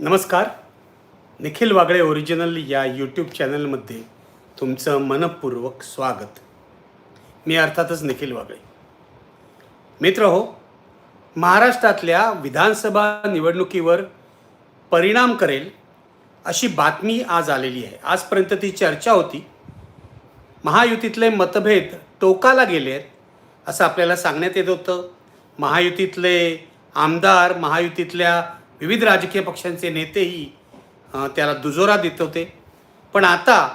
नमस्कार. निखिल वागळे ओरिजिनल या यूट्यूब चॅनलमध्ये तुमचं मनपूर्वक स्वागत. मी अर्थातच निखिल वागळे. मित्र हो महाराष्ट्रातल्या विधानसभा निवडणुकीवर परिणाम करेल अशी बातमी आज आलेली आहे. आजपर्यंत ती चर्चा होती. महायुतीतले मतभेद टोकाला गेले आहेत असं आपल्याला सांगण्यात येत होतं. महायुतीतले आमदार महायुतीतल्या विविध राजकीय पक्षांचे नेतेही त्याला दुजोरा देत होते. पण आता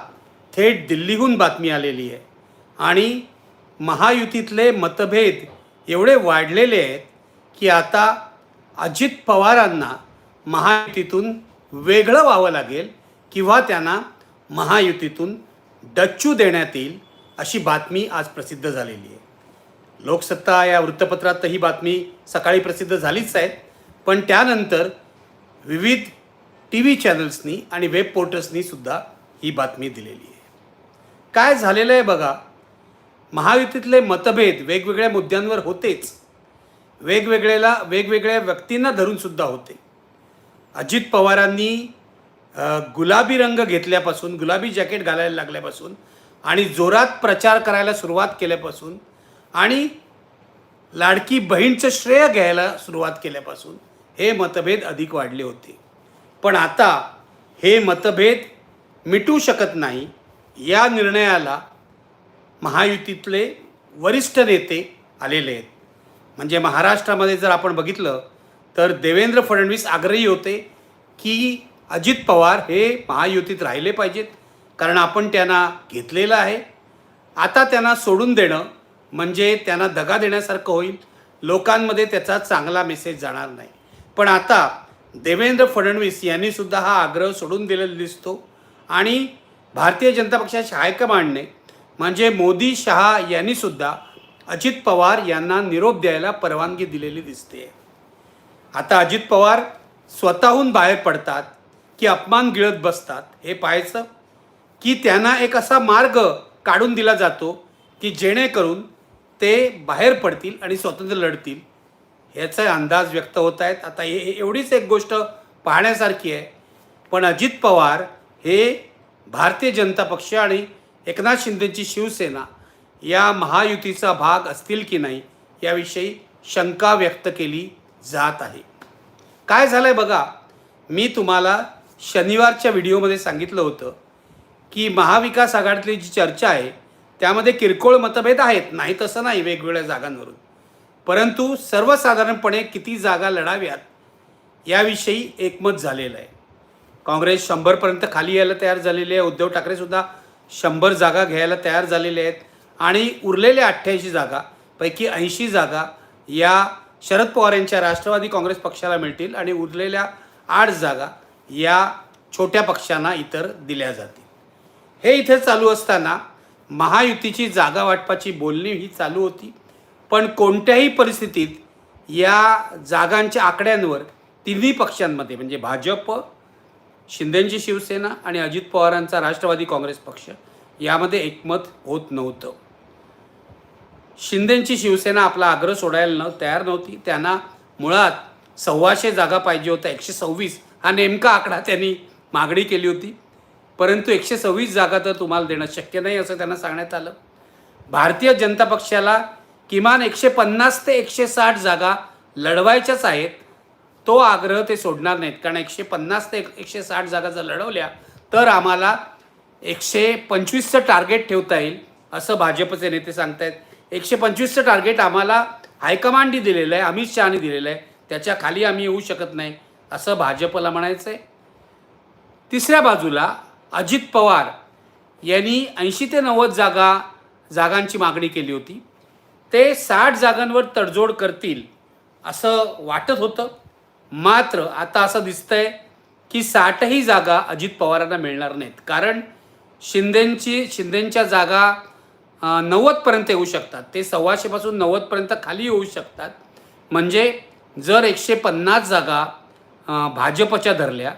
थेट दिल्लीहून बातमी आलेली आहे. आणि महायुतीतले मतभेद एवढे वाढलेले आहेत की आता अजित पवारांना महायुतीतून वेगळं व्हावं लागेल किंवा त्यांना महायुतीतून डच्चू देण्यात येईल अशी बातमी आज प्रसिद्ध झालेली आहे. लोकसत्ता या वृत्तपत्रात ही बातमी सकाळी प्रसिद्ध झालीच आहे. पण त्यानंतर विविध टी व्ही चॅनल्सनी आणि वेब पोर्टल्सनी सुद्धा ही बातमी दिलेली आहे. काय झालेलं आहे बघा? महायुतीतले मतभेद वेगवेगळ्या मुद्द्यांवर होतेच. वेगवेगळ्याला वेगवेगळ्या व्यक्तींना धरूनसुद्धा होते. अजित पवारांनी गुलाबी रंग घेतल्यापासून गुलाबी जॅकेट घालायला लागल्यापासून आणि जोरात प्रचार करायला सुरुवात केल्यापासून आणि लाडकी बहीणचं श्रेय घ्यायला सुरुवात केल्यापासून हे मतभेद अधिक वाढले होते. पण आता हे मतभेद मिटू शकत नाही. या निर्णयाला महायुतीतले वरिष्ठ नेते आलेले आहेत. म्हणजे महाराष्ट्रामध्ये जर आपण बघितलं तर देवेंद्र फडणवीस आग्रही होते की अजित पवार हे महायुतीत राहिले पाहिजेत. कारण आपण त्यांना घेतलेलं आहे. आता त्यांना सोडून देणं म्हणजे त्यांना दगा देण्यासारखं होईल. लोकांमध्ये त्याचा चांगला मेसेज जाणार नाही. पण आता देवेंद्र फडणवीस यांनी सुद्धा हा आग्रह सोडून दिलेला दिसतो. आणि भारतीय जनता पक्षाच्या हायकमांडने म्हणजे मोदी शहा यांनी सुद्धा अजित पवार यांना निरोप द्यायला परवानगी दिलेली दिसते. आता अजित पवार स्वतःहून बाहेर पडतात की अपमान गिळत बसतात हे पाहायचं की त्यांना एक असा मार्ग काढून दिला जातो की जेणेकरून ते बाहेर पडतील आणि स्वतंत्र लढतील. ह्याचा अंदाज व्यक्त होत आहेत. आता हे एवढीच एक गोष्ट पाहण्यासारखी आहे. पण अजित पवार हे भारतीय जनता पक्ष आणि एकनाथ शिंदेची शिवसेना या महायुतीचा भाग असतील की नाही याविषयी शंका व्यक्त केली जात आहे. काय झालं आहे बघा मी तुम्हाला शनिवारच्या व्हिडिओमध्ये सांगितलं होतं की महाविकास आघाडीतली जी चर्चा आहे त्यामध्ये किरकोळ मतभेद आहेत. नाही तसं नाही वेगवेगळ्या जागांवरून. परंतु सर्वसाधारणपणे किती जागा लढाव्यात याविषयी एकमत झालेलं आहे. काँग्रेस शंभरपर्यंत खाली यायला तयार झालेली आहे. उद्धव ठाकरेसुद्धा शंभर जागा घ्यायला तयार झालेले आहेत. आणि उरलेल्या अठ्ठ्याऐंशी जागा पैकी ऐंशी जागा या शरद पवार यांच्या राष्ट्रवादी काँग्रेस पक्षाला मिळतील आणि उरलेल्या आठ जागा या छोट्या पक्षांना इतर दिल्या जातील. हे इथे चालू असताना महायुतीची जागा वाटपाची बोलणी ही चालू होती. पण कोणत्याही परिस्थितीत या जागांच्या आकड्यांवर तिन्ही पक्षांमध्ये म्हणजे भाजप शिंदेंची शिवसेना आणि अजित पवारांचा राष्ट्रवादी काँग्रेस पक्ष यामध्ये एकमत होत नव्हतं. शिंदेंची शिवसेना आपला आग्रह सोडायला न तयार नव्हती. त्यांना मुळात सव्वाशे जागा पाहिजे होत्या. एकशे सव्वीस हा नेमका आकडा त्यांनी मागणी केली होती. परंतु एकशे सव्वीस जागा तर तुम्हाला देणं शक्य नाही असं त्यांना सांगण्यात आलं. भारतीय जनता पक्षाला किमान एकशे पन्नास ते एकशे साठ जागा लढवायच्याच आहेत. तो आग्रह ते सोडणार नाहीत. कारण एकशे पन्नास ते एकशे साठ जागा जर लढवल्या तर आम्हाला एकशे पंचवीसचं टार्गेट ठेवता येईल असं भाजपचे नेते सांगतायत. एकशे पंचवीसचं टार्गेट आम्हाला हायकमांडनी दिलेलं आहे अमित शहानी दिलेलं आहे. त्याच्याखाली आम्ही येऊ शकत नाही असं भाजपला म्हणायचं आहे. तिसऱ्या बाजूला अजित पवार यांनी ऐंशी ते नव्वद जागा जागांची मागणी केली होती. ते साठ जागांवर तडजोड करतील असं वाटत होतं. मात्र आता असं दिसतंय की साठही जागा अजित पवारांना मिळणार नाहीत. कारण शिंदेंची शिंदेंच्या जागा नव्वदपर्यंत येऊ शकतात. ते सव्वाशेपासून नव्वदपर्यंत खाली येऊ शकतात. म्हणजे जर एकशे पन्नास जागा भाजपच्या धरल्या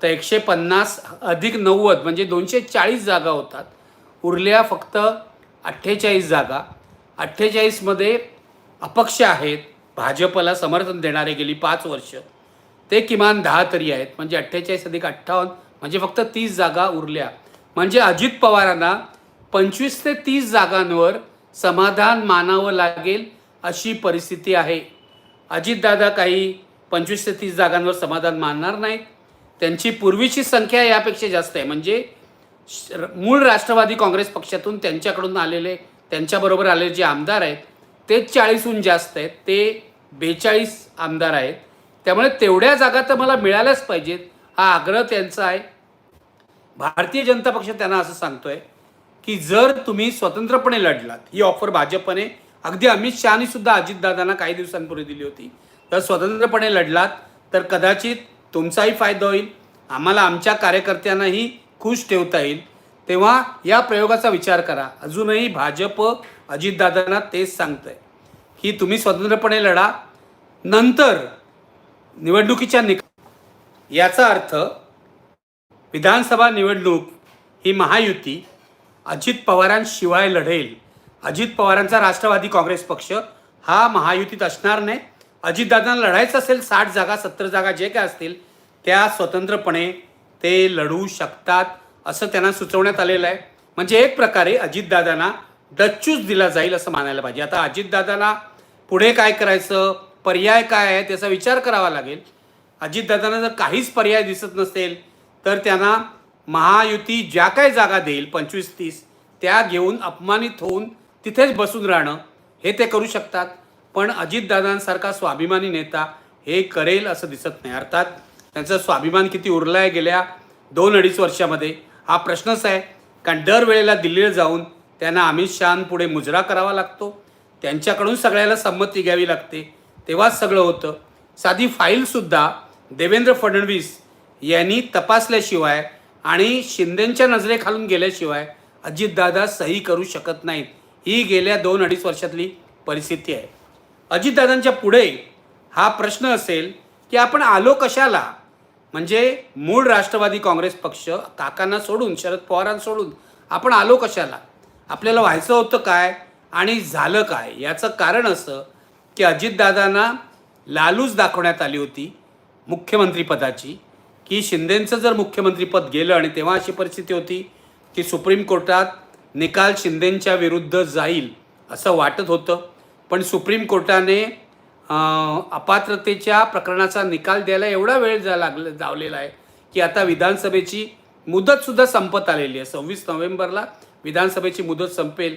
तर एकशे पन्नास अधिक नव्वद म्हणजे दोनशे चाळीस जागा होतात. उरल्या फक्त अठ्ठेचाळीस जागा. अठ्ठेचाळीसमध्ये अपक्ष आहेत भाजपला समर्थन देणारे गेली पाच वर्ष. ते किमान दहा तरी आहेत म्हणजे अठ्ठेचाळीस अधिक अठ्ठावन्न म्हणजे फक्त तीस जागा उरल्या. म्हणजे अजित पवारांना पंचवीस ते तीस जागांवर समाधान मानावं लागेल अशी परिस्थिती आहे. अजितदादा काही पंचवीस ते तीस जागांवर समाधान मानणार नाहीत. त्यांची पूर्वीची संख्या यापेक्षा जास्त आहे. म्हणजे मूळ राष्ट्रवादी काँग्रेस पक्षातून त्यांच्याकडून आलेले त्यांच्याबरोबर आलेले जे आमदार आहेत ते चाळीसहून जास्त आहेत ते बेचाळीस आमदार आहेत. त्यामुळे तेवढ्या जागा तर मला मिळाल्याच पाहिजेत हा आग्रह त्यांचा आहे. भारतीय जनता पक्ष त्यांना असं सांगतोय की जर तुम्ही स्वतंत्रपणे लढलात ही ऑफर भाजपने अगदी अमित शहानी सुद्धा अजितदादांना काही दिवसांपूर्वी दिली होती. तर स्वतंत्रपणे लढलात तर कदाचित तुमचाही फायदा होईल आम्हाला आमच्या कार्यकर्त्यांनाही खुश ठेवता येईल. तेव्हा या प्रयोगाचा विचार करा. अजूनही भाजप अजितदादांना तेच सांगतंय की तुम्ही स्वतंत्रपणे लढा. नंतर निवडणुकीच्या निक याचा अर्थ विधानसभा निवडणूक ही महायुती. अजित पवारांशिवाय लढेल. अजित पवारांचा राष्ट्रवादी काँग्रेस पक्ष हा महायुतीत असणार नाही. अजितदादांना लढायचं असेल साठ जागा सत्तर जागा जे काय असतील त्या स्वतंत्रपणे ते लढू शकतात. असं त्यांना सुचवण्यात आलेलं आहे. म्हणजे एक प्रकारे अजितदादांना डच्चूच दिला जाईल असं मानायला पाहिजे. आता अजितदादांना पुढे काय करायचं पर्याय काय आहे त्याचा विचार करावा लागेल. अजितदादांना जर काहीच पर्याय दिसत नसेल तर त्यांना महायुती ज्या काही जागा देईल पंचवीस तीस त्या घेऊन अपमानित होऊन तिथेच बसून राहणं हे ते करू शकतात. पण अजितदादांसारखा स्वाभिमानी नेता हे करेल असं दिसत नाही. अर्थात त्यांचा स्वाभिमान किती उरला आहे गेल्या दोन अडीच वर्षामध्ये. हा प्रश्नच आहे. कारण दरवेळेला दिल्लीला जाऊन त्यांना अमित शहापुढे मुजरा करावा लागतो. त्यांच्याकडून सगळ्याला संमती घ्यावी लागते. तेव्हाच सगळं होतं. साधी फाईलसुद्धा देवेंद्र फडणवीस यांनी तपासल्याशिवाय आणि शिंदेंच्या नजरेखालून गेल्याशिवाय अजितदादा सही करू शकत नाहीत. ही गेल्या दोन अडीच वर्षातली परिस्थिती आहे. अजितदादांच्या पुढे हा प्रश्न असेल की आपण आलो कशाला? म्हणजे मूळ राष्ट्रवादी काँग्रेस पक्ष काकांना सोडून शरद पवारांना सोडून आपण आलो कशाला? आपल्याला व्हायचं होतं काय आणि झालं काय? याचं कारण असं की अजितदादांना लालूच दाखवण्यात आली होती मुख्यमंत्रीपदाची की शिंदेंचं जर मुख्यमंत्रीपद गेलं आणि तेव्हा अशी परिस्थिती होती की सुप्रीम कोर्टात निकाल शिंदेंच्या विरुद्ध जाईल असं वाटत होतं. पण सुप्रीम कोर्टाने अपात्रतेच्या प्रकरणाचा निकाल द्यायला एवढा वेळ जा लागला जावलेला आहे की आता विधानसभेची मुदतसुद्धा संपत आलेली आहे. सव्वीस नोव्हेंबरला विधानसभेची मुदत संपेल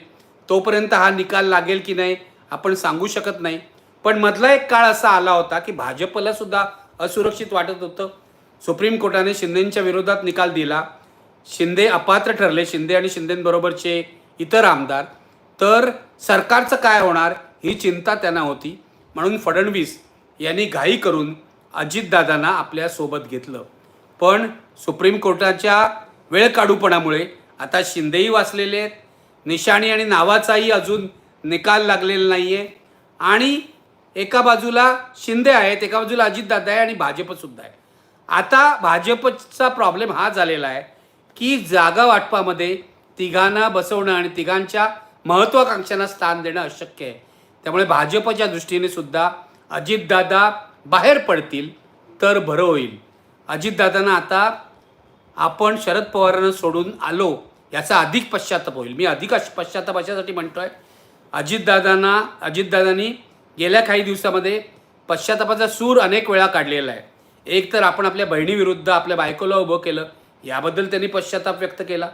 तोपर्यंत हा निकाल लागेल की नाही आपण सांगू शकत नाही. पण मधला एक काळ असा आला होता की भाजपला सुद्धा असुरक्षित वाटत होतं. सुप्रीम कोर्टाने शिंदेंच्या विरोधात निकाल दिला. शिंदे अपात्र ठरले शिंदे आणि शिंदेंबरोबरचे इतर आमदार. तर सरकारचं काय होणार ही चिंता त्यांना होती. म्हणून फडणवीस यांनी घाई करून अजितदादांना आपल्यासोबत घेतलं. पण सुप्रीम कोर्टाच्या वेळ काढूपणामुळे आता शिंदेही वाचलेले आहेत. निशाणी आणि नावाचाही अजून निकाल लागलेला नाही आहे आणि एका बाजूला शिंदे आहेत एका बाजूला अजितदादा आहे आणि भाजपसुद्धा आहे. आता भाजपचा प्रॉब्लेम हा झालेला आहे की जागा वाटपामध्ये तिघांना बसवणं आणि तिघांच्या महत्त्वाकांक्षांना स्थान देणं अशक्य आहे. त्यामुळे भाजपच्या दृष्टीने सुद्धा अजितदादा बाहेर पडतील तर बरं होईल. अजितदादांना आता आपण शरद पवारांना सोडून आलो याचा अधिक पश्चाताप होईल. मी अधिक पश्चाताप अशासाठी आहे अजितदादांना अजितदादांनी गेल्या काही दिवसामध्ये पश्चातापाचा सूर अनेक वेळा काढलेला आहे. एक तर आपण आपल्या बहिणीविरुद्ध आपल्या बायकोला उभं केलं याबद्दल त्यांनी पश्चाताप व्यक्त केला.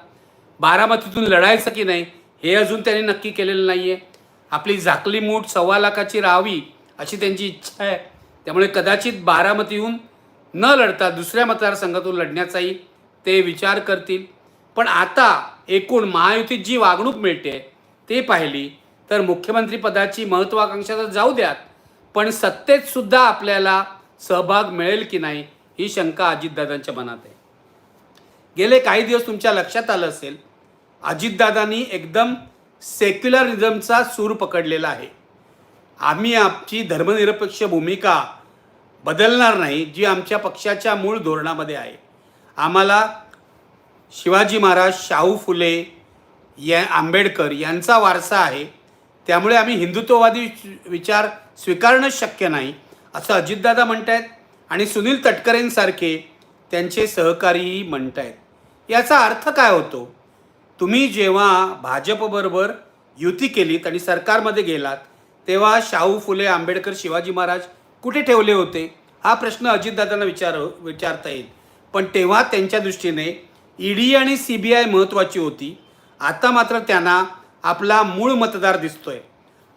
बारामतीतून लढायचं की नाही हे अजून त्यांनी नक्की केलेलं नाही आहे आपली झाकली मूठ सव्वा लाखाची राहावी अशी त्यांची इच्छा आहे. त्यामुळे कदाचित बारामतीहून न लढता दुसऱ्या मतदारसंघातून लढण्याचाही ते विचार करतील. पण आता एकूण महायुतीत जी वागणूक मिळते ते पाहिली तर मुख्यमंत्रीपदाची महत्त्वाकांक्षा तर जाऊ द्यात पण सत्तेतसुद्धा आपल्याला सहभाग मिळेल की नाही ही शंका अजितदादांच्या मनात आहे. गेले काही दिवस तुमच्या लक्षात आलं असेल अजितदादांनी एकदम सेक्युलरिझमचा सूर पकडलेला आहे. आम्ही आमची धर्मनिरपेक्ष भूमिका बदलणार नाही जी आमच्या पक्षाच्या मूळ धोरणामध्ये आहे. आम्हाला शिवाजी महाराज शाहू फुले या आंबेडकर यांचा वारसा आहे. त्यामुळे आम्ही हिंदुत्ववादी विचार स्वीकारणं शक्य नाही असं अजितदादा म्हणत आहेत आणि सुनील तटकरेंसारखे त्यांचे सहकारीही म्हणत आहेत याचा अर्थ काय होतो? तुम्ही जेव्हा भाजपबरोबर युती केलीत आणि सरकारमध्ये गेलात तेव्हा शाहू फुले आंबेडकर शिवाजी महाराज कुठे ठेवले होते? हा प्रश्न अजितदादांना विचार विचारता येईल. पण तेव्हा त्यांच्या दृष्टीने ईडी आणि सी बी आय महत्त्वाची होती. आता मात्र त्यांना आपला मूळ मतदार दिसतोय.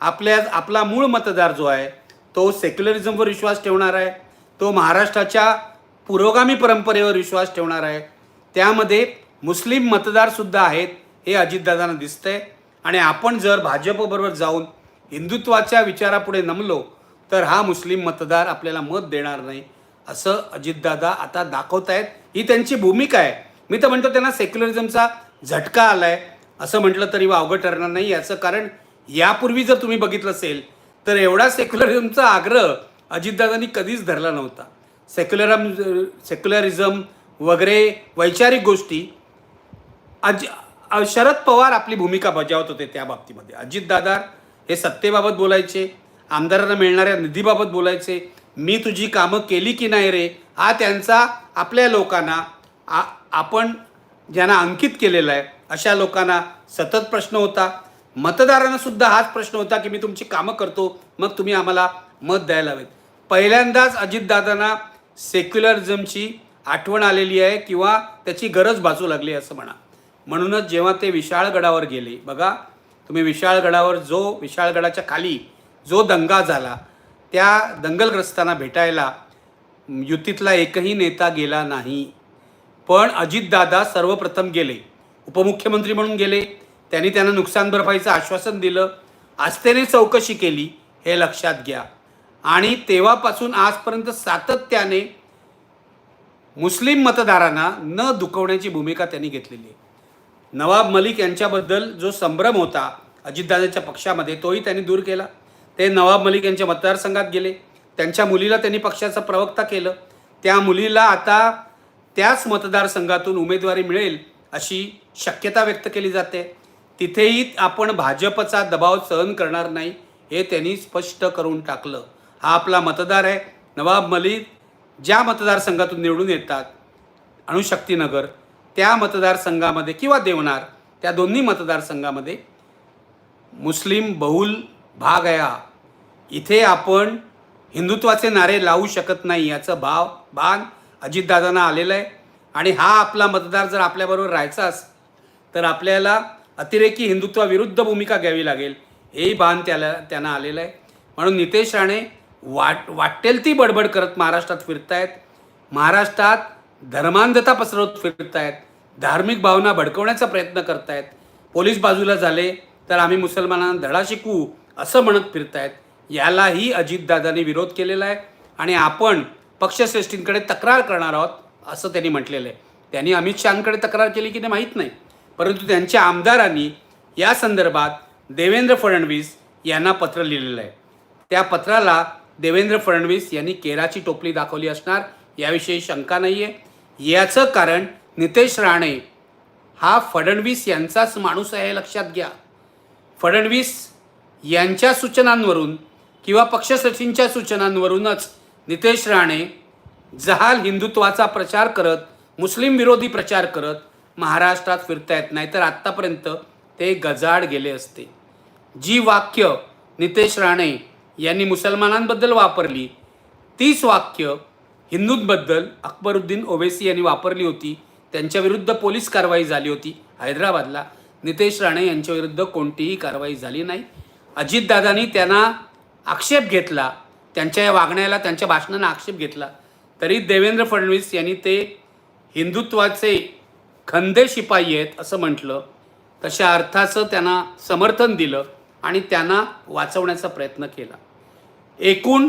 आपल्या आपला मूळ मतदार जो आहे तो सेक्युलरिझमवर विश्वास ठेवणार आहे. तो महाराष्ट्राच्या पुरोगामी परंपरेवर विश्वास ठेवणार आहे. त्यामध्ये मुस्लिम मतदारसुद्धा आहेत हे अजितदादांना दिसतंय. आणि आपण जर भाजपबरोबर जाऊन हिंदुत्वाच्या विचारापुढे नमलो तर हा मुस्लिम मतदार आपल्याला मत देणार नाही असं अजितदादा आता दाखवत आहेत ही त्यांची भूमिका आहे. मी तर म्हणतो त्यांना सेक्युलरिझमचा झटका आलाय असं म्हटलं तरी वावगं ठरणार नाही. याचं कारण यापूर्वी जर तुम्ही बघितलं असेल तर एवढा सेक्युलरिझमचा आग्रह अजितदादांनी कधीच धरला नव्हता. सेक्युलरम सेक्युलरिझम वगैरे वैचारिक गोष्टी अज शरद पवार आपली भूमिका बजावत होते त्या बाबतीमध्ये. अजितदादा हे सत्तेबाबत बोलायचे आमदारांना मिळणाऱ्या निधीबाबत बोलायचे मी तुझी कामं केली की नाही रे हा त्यांचा आपल्या लोकांना आ आपण ज्यांना अंकित केलेला आहे अशा लोकांना सतत प्रश्न होता. मतदारांना सुद्धा हाच प्रश्न होता की मी तुमची कामं करतो मग तुम्ही आम्हाला मत द्यायला हवेत. पहिल्यांदाच अजितदादांना सेक्युलरिझमची आठवण आलेली आहे किंवा त्याची गरज भासू लागली आहे असं म्हणा. म्हणूनच जेव्हा ते विशाळगडावर गेले बघा तुम्ही विशाळगडावर जो विशाळगडाच्या खाली जो दंगा झाला त्या दंगलग्रस्तांना भेटायला युतीतला एकही नेता गेला नाही. पण अजितदादा सर्वप्रथम गेले. उपमुख्यमंत्री म्हणून गेले. त्यांनी त्यांना नुकसान भरपाईचं आश्वासन दिलं. आस्थेने चौकशी केली हे लक्षात घ्या. आणि तेव्हापासून आजपर्यंत सातत्याने मुस्लिम मतदारांना न दुखवण्याची भूमिका त्यांनी घेतलेली आहे. नवाब मलिक यांच्याबद्दल जो संभ्रम होता अजितदादाच्या पक्षामध्ये तोही त्यांनी दूर केला. ते नवाब मलिक यांच्या मतदारसंघात गेले. त्यांच्या मुलीला त्यांनी पक्षाचा प्रवक्ता केलं. त्या मुलीला आता त्याच मतदारसंघातून उमेदवारी मिळेल अशी शक्यता व्यक्त केली जाते. तिथेही आपण भाजपचा दबाव सहन करणार नाही हे त्यांनी स्पष्ट करून टाकलं. हा आपला मतदार आहे. नवाब मलिक ज्या मतदारसंघातून निवडून येतात अणुशक्तीनगर त्या मतदारसंघामध्ये किंवा देवनार त्या दोन्ही मतदारसंघामध्ये मुस्लिम बहुल भाग आहे हा. इथे आपण हिंदुत्वाचे नारे लावू शकत नाही याचं भाव भान अजितदादांना आलेलं आहे. आणि हा आपला मतदार जर आपल्याबरोबर राहायचा असेल तर आपल्याला अतिरेकी हिंदुत्वाविरुद्ध भूमिका घ्यावी लागेल. हेही भान त्याला त्यांना आलेलं आहे. म्हणून नितेश राणे वाट वाटेल ती बडबड करत महाराष्ट्रात फिरतायत. महाराष्ट्रात धर्मांधता पसरवत फिरतायत धार्मिक भावना भडकवण्याचा प्रयत्न करतायत पोलीस बाजूला झाले तर आम्ही मुसलमानांना धडा शिकवू असं म्हणत फिरतायत. यालाही अजितदादांनी विरोध केलेला आहे आणि आपण पक्षश्रेष्ठींकडे तक्रार करणार आहोत असं त्यांनी म्हटलेलं आहे. त्यांनी अमित शहाकडे तक्रार केली की नाही माहीत नाही. परंतु त्यांच्या आमदारांनी या संदर्भात देवेंद्र फडणवीस यांना पत्र लिहिलेलं आहे. त्या पत्राला देवेंद्र फडणवीस यांनी केराची टोपली दाखवली असणार याविषयी शंका नाही आहे याचं कारण नितेश राणे हा फडणवीस यांचाच माणूस आहे लक्षात घ्या. फडणवीस यांच्या सूचनांवरून किंवा पक्षसचिनच्या सूचनांवरूनच नितेश राणे जहाल हिंदुत्वाचा प्रचार करत मुस्लिम विरोधी प्रचार करत महाराष्ट्रात फिरतायत नाहीतर आत्तापर्यंत ते गजाड गेले असते. जी वाक्य नितेश राणे यांनी मुसलमानांबद्दल वापरली तीच वाक्य हिंदूंबद्दल अकबरुद्दीन ओवेसी यांनी वापरली होती. त्यांच्याविरुद्ध पोलीस कारवाई झाली होती. हैदराबादला नितेश राणे यांच्याविरुद्ध कोणतीही कारवाई झाली नाही. अजितदादांनी त्यांना आक्षेप घेतला. त्यांच्या या वागण्याला त्यांच्या भाषणांना आक्षेप घेतला. तरी देवेंद्र फडणवीस यांनी ते हिंदुत्वाचे खंदे शिपाई आहेत असं म्हटलं. तशा अर्थाचं त्यांना समर्थन दिलं आणि त्यांना वाचवण्याचा प्रयत्न केला. एकूण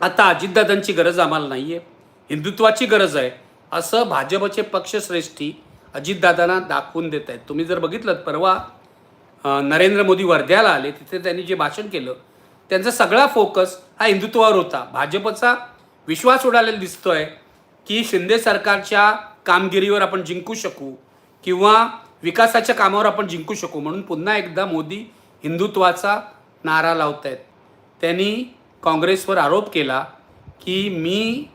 आता अजितदादांची गरज आम्हाला नाही आहे हिंदुत्वाची गरज आहे. असं भाजपचे पक्षश्रेष्ठी अजितदादांना दाखवून देत आहेत. तुम्ही जर बघितलं परवा नरेंद्र मोदी वर्ध्याला आले तिथे त्यांनी जे भाषण केलं त्यांचा सगळा फोकस हा हिंदुत्वावर होता. भाजपचा विश्वास उडालेला दिसतोय की शिंदे सरकारच्या कामगिरीवर आपण जिंकू शकू किंवा विकासाच्या कामावर आपण जिंकू शकू. म्हणून पुन्हा एकदा मोदी हिंदुत्वाचा नारा लावत आहेत त्यांनी काँग्रेसवर आरोप केला की मी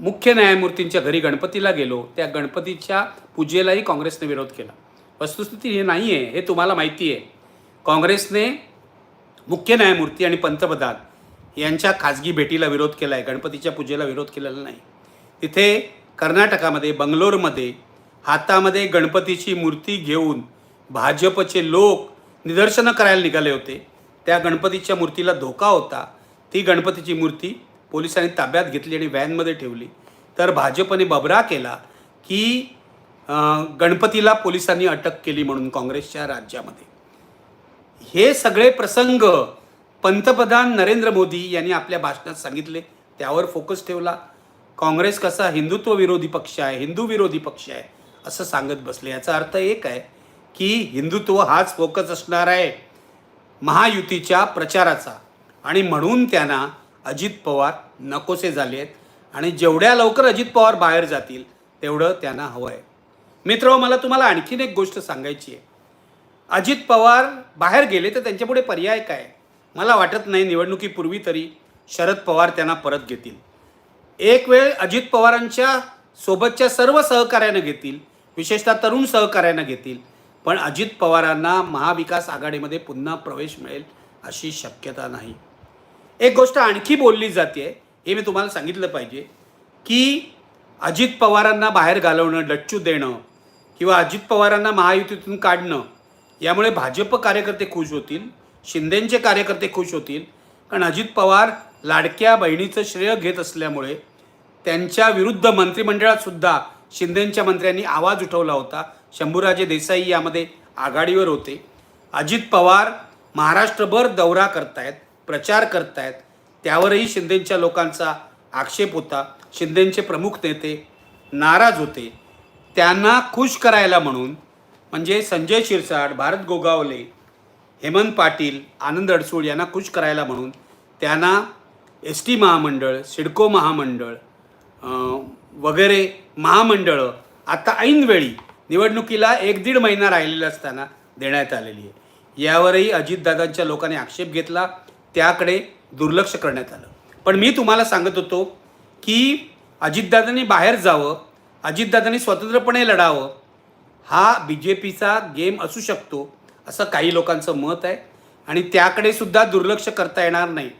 मुख्य न्यायमूर्तींच्या घरी गणपतीला गेलो त्या गणपतीच्या पूजेलाही काँग्रेसने विरोध केला. वस्तुस्थिती हे नाही आहे हे तुम्हाला माहिती आहे काँग्रेसने मुख्य न्यायमूर्ती आणि पंतप्रधान यांच्या खाजगी भेटीला विरोध केला आहे गणपतीच्या पूजेला विरोध केलेला नाही. तिथे कर्नाटकामध्ये बंगलोरमध्ये हातामध्ये गणपतीची मूर्ती घेऊन भाजपचे लोक निदर्शनं करायला निघाले होते. त्या गणपतीच्या मूर्तीला धोका होता. ती गणपतीची मूर्ती पोलिसांनी ताब्यात घेतली आणि व्हॅनमध्ये ठेवली. तर भाजपने बबरा केला की गणपतीला पोलिसांनी अटक केली म्हणून काँग्रेसच्या राज्यामध्ये. हे सगळे प्रसंग पंतप्रधान नरेंद्र मोदी यांनी आपल्या भाषणात सांगितले त्यावर फोकस ठेवला. काँग्रेस कसा हिंदुत्व विरोधी पक्ष आहे हिंदू विरोधी पक्ष आहे असं सांगत बसले. याचा अर्थ एक आहे की हिंदुत्व हाच फोकस असणार आहे महायुतीच्या प्रचाराचा. आणि म्हणून त्यांना अजित पवार नकोसे झाले आहेत. आणि जेवढ्या लवकर अजित पवार बाहेर जातील तेवढं त्यांना हवं आहे. मित्र मला तुम्हाला आणखीन एक गोष्ट सांगायची आहे. अजित पवार बाहेर गेले तर त्यांच्यापुढे पर्याय काय? मला वाटत नाही निवडणुकीपूर्वी तरी शरद पवार त्यांना परत घेतील. एक वेळ अजित पवारांच्या सोबतच्या सर्व सहकार्यानं घेतील विशेषतः तरुण सहकार्यानं घेतील पण अजित पवारांना महाविकास आघाडीमध्ये पुन्हा प्रवेश मिळेल अशी शक्यता नाही. एक गोष्ट आणखी बोलली जाते हे मी तुम्हाला सांगितलं पाहिजे की अजित पवारांना बाहेर घालवणं डच्चू देणं किंवा अजित पवारांना महायुतीतून काढणं यामुळे भाजप कार्यकर्ते खुश होतील शिंदेंचे कार्यकर्ते खुश होतील कारण अजित पवार लाडक्या बहिणीचं श्रेय घेत असल्यामुळे त्यांच्या विरुद्ध मंत्रिमंडळात सुद्धा शिंदेंच्या मंत्र्यांनी आवाज उठवला होता. शंभूराजे देसाई यामध्ये आघाडीवर होते. अजित पवार महाराष्ट्रभर दौरा करतायत. प्रचार करतायत त्यावरही शिंदेंच्या लोकांचा आक्षेप होता. शिंदेंचे प्रमुख नेते नाराज होते. त्यांना खुश करायला म्हणून म्हणजे संजय शिरसाट भारत गोगावले हेमंत पाटील आनंद अडसूळ यांना खुश करायला म्हणून त्यांना एस टी महामंडळ सिडको महामंडळ वगैरे महामंडळं आता ऐनवेळी निवडणुकीला एक दीड महिना राहिलेला असताना देण्यात आलेली आहे. यावरही अजितदादांच्या लोकांनी आक्षेप घेतला. त्याकडे दुर्लक्ष करण्यात आलं. पण मी तुम्हाला सांगत होतो की अजितदादांनी बाहेर जावं अजितदादांनी स्वतंत्रपणे लढावं हा बी जे पीचा गेम असू शकतो असं काही लोकांचं मत आहे. आणि त्याकडे सुद्धा दुर्लक्ष करता येणार नाही.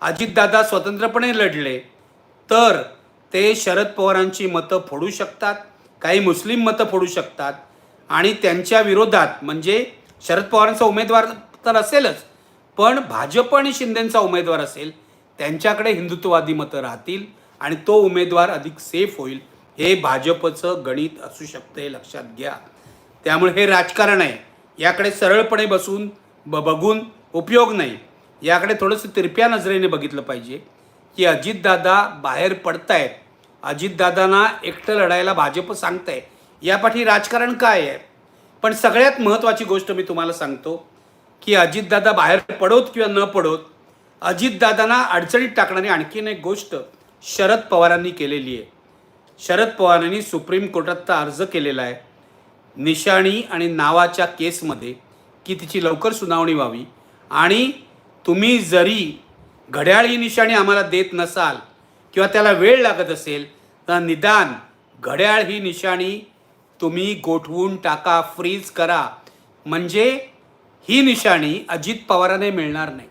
अजितदादा स्वतंत्रपणे लढले तर ते शरद पवारांची मतं फोडू शकतात काही मुस्लिम मतं फोडू शकतात. आणि त्यांच्या विरोधात म्हणजे शरद पवारांचा उमेदवार तर असेलच पण भाजप आणि शिंदेचा उमेदवार असेल त्यांच्याकडे हिंदुत्ववादी मतं राहतील आणि तो उमेदवार अधिक सेफ होईल हे भाजपचं गणित असू शकतं हे लक्षात घ्या. त्यामुळे हे राजकारण आहे. याकडे सरळपणे बसून ब बघून उपयोग नाही. याकडे थोडंसं तिरप्या नजरेने बघितलं पाहिजे की अजितदादा बाहेर पडतायत. अजितदादांना एकटं लढायला भाजप सांगतंय. यापाठी राजकारण काय आहे? पण सगळ्यात महत्त्वाची गोष्ट मी तुम्हाला सांगतो की अजितदादा बाहेर पडोत किंवा न पडोत अजितदादांना अडचणीत टाकणारी आणखीन एक गोष्ट शरद पवारांनी केलेली आहे. शरद पवारांनी सुप्रीम कोर्टात तर अर्ज केलेला आहे. निशाणी आणि नावाच्या केसमध्ये की तिची लवकर सुनावणी व्हावी आणि तुम्ही जरी घड्याळ ही निशाणी आम्हाला देत नसाल किंवा त्याला वेळ लागत असेल तर निदान घड्याळ ही निशाणी तुम्ही गोठवून टाका फ्रीज करा. म्हणजे ही निशाणी अजित पवाराने मिळणार नाही.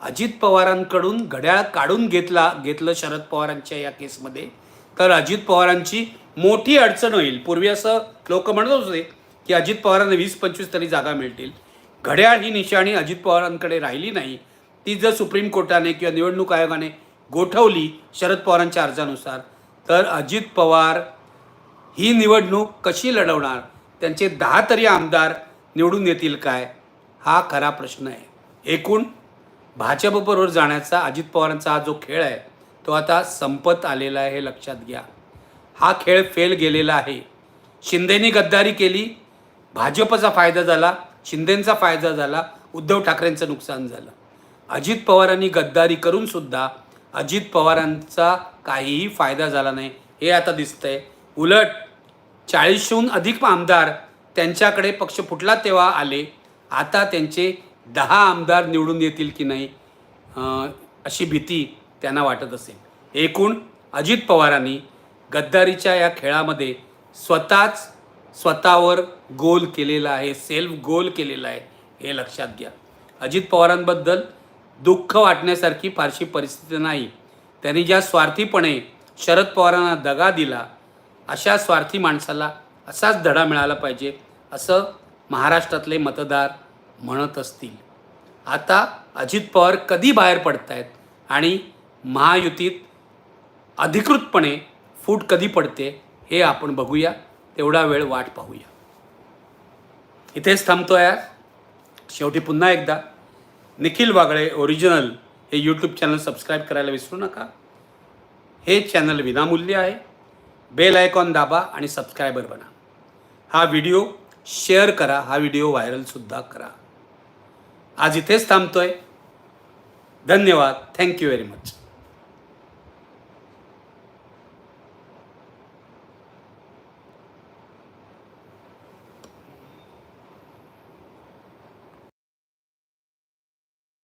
अजित पवारांकडून घड्याळ काढून घेतला घेतलं शरद पवारांच्या या केसमध्ये. तर अजित पवारांची मोठी अडचण होईल. पूर्वी असं लोक म्हणत होते की अजित पवारांना वीस पंचवीस तरी जागा मिळतील. घड्याळ ही निशाणी अजित पवारांकडे राहिली नाही. ती जर सुप्रीम कोर्टाने किंवा निवडणूक आयोगाने गोठवली शरद पवारांच्या अर्जानुसार तर अजित पवार ही निवडणूक कशी लढवणार? त्यांचे दहा तरी आमदार निवडून येतील काय? हा खरा प्रश्न आहे. एकूण भाजपबरोबर जाण्याचा अजित पवारांचा हा जो खेळ आहे तो आता संपत आलेला आहे हे लक्षात घ्या. हा खेळ फेल गेलेला आहे. शिंदेनी गद्दारी केली भाजपचा फायदा झाला शिंदेंचा फायदा झाला उद्धव ठाकरेंचं नुकसान झालं. अजित पवारांनी गद्दारी करूनसुद्धा अजित पवारांचा काहीही फायदा झाला नाही हे आता दिसतंय. उलट चाळीसहून अधिक आमदार त्यांच्याकडे पक्ष फुटला तेव्हा आले आता त्यांचे दहा आमदार निवडून येतील की नाही अशी भीती त्यांना वाटत असेल. एकूण अजित पवारांनी गद्दारीच्या या खेळामध्ये स्वतःच स्वतःवर गोल केलेला आहे सेल्फ गोल केलेला आहे हे लक्षात घ्या. अजित पवारांबद्दल दुःख वाटण्यासारखी फारशी परिस्थिती नाही. त्यांनी ज्या स्वार्थीपणे शरद पवारांना दगा दिला अशा स्वार्थी माणसाला असाच धडा मिळाला पाहिजे असं महाराष्ट्रातले मतदार म्हणत असतील. आता अजित पवार कधी बाहेर पडत आहेत आणि महायुतीत अधिकृतपणे फूट कधी पडते हे आपण बघूया. तेवढा वेळ वाट पाहूया. इथेच थांबतो यार. शेवटी पुन्हा एकदा निखिल वागळे ओरिजिनल हे यूट्यूब चॅनल सबस्क्राईब करायला विसरू नका. हे चॅनल विनामूल्य आहे. बेल आयकॉन दाबा आणि सबस्क्रायबर बना. हा व्हिडिओ शेअर करा हा व्हिडिओ व्हायरलसुद्धा करा. आज इथेच थांबतोय. धन्यवाद. Thank you very much